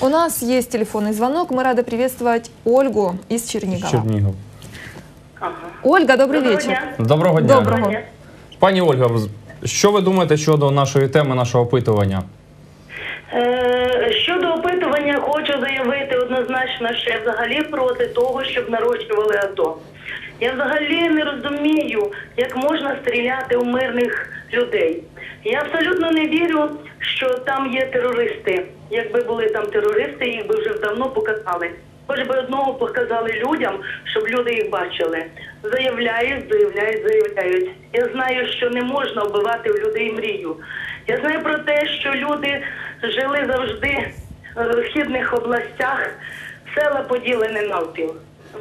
У нас есть телефонный звонок. Мы рады приветствовать Ольгу из Чернигова. Чернігов. Ага. Ольга, добрый Доброго вечер. дня. Доброго дня. Доброго. Доброго дня. Пані Ольга, з- що ви думаєте щодо нашої теми, нашого опитування? Е, Щодо опитування, хочу заявити однозначно, що я взагалі проти того, щоб нарощували АТО. Я взагалі не розумію, як можна стріляти у мирних людей. Я абсолютно не вірю, що там є терористи. Якби були там терористи, їх би вже давно показали. Хоч би одного показали людям, щоб люди їх бачили. Заявляють, заявляють, заявляють. Я знаю, що не можна вбивати у людей мрію. Я знаю про те, що люди жили завжди е, в східних областях, села поділені навпіл.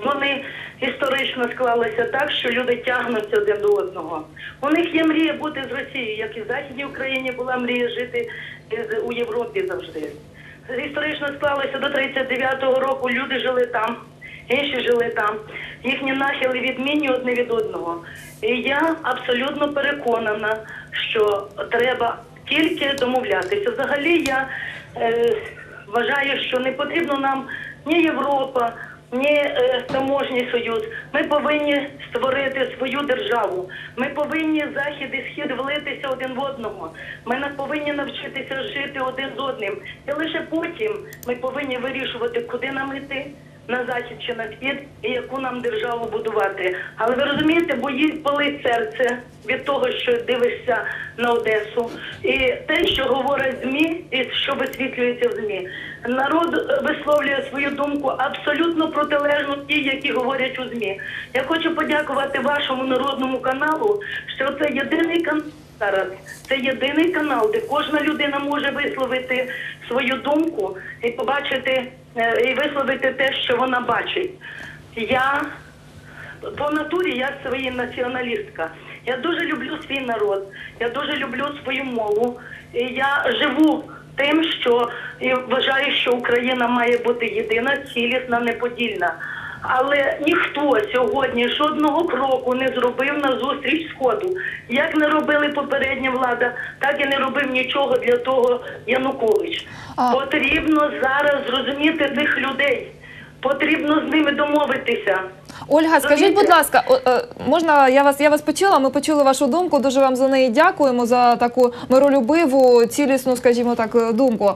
Вони історично склалися так, що люди тягнуться один до одного. У них є мрія бути з Росією, як і в Західній Україні була мрія жити у Європі завжди. Історично склалося до 39-го року, люди жили там, інші жили там. Їхні нахили відмінні одне від одного. І я абсолютно переконана, що треба тільки домовлятися. Взагалі я е, вважаю, що не потрібно нам ні Європа, ні е, таможній союз. Ми повинні створити свою державу. Ми повинні захід і схід влитися один в одного. Ми повинні навчитися жити один з одним. І лише потім ми повинні вирішувати, куди нам йти. На захід чи на схід, і яку нам державу будувати. Але ви розумієте, боїть болить серце від того, що дивишся на Одесу, і те, що говорять ЗМІ, і що висвітлюється в ЗМІ. Народ висловлює свою думку абсолютно протилежну тій, які говорять у ЗМІ. Я хочу подякувати вашому народному каналу, що це єдиний канал. Зараз це єдиний канал, де кожна людина може висловити свою думку і побачити і висловити те, що вона бачить. Я по натурі я своя націоналістка. Я дуже люблю свій народ, я дуже люблю свою мову. І я живу тим, що і вважаю, що Україна має бути єдина, цілісна, неподільна. Але ніхто сьогодні жодного кроку не зробив на зустріч сходу. Як не робили попередня влада, так і не робив нічого для того Янукович. А- Потрібно зараз зрозуміти цих людей. Потрібно з ними домовитися. Ольга, скажіть, будь ласка, е, можна я вас я вас почула? Ми почули вашу думку. Дуже вам за неї дякуємо за таку миролюбиву, цілісну, скажімо так, е, думку.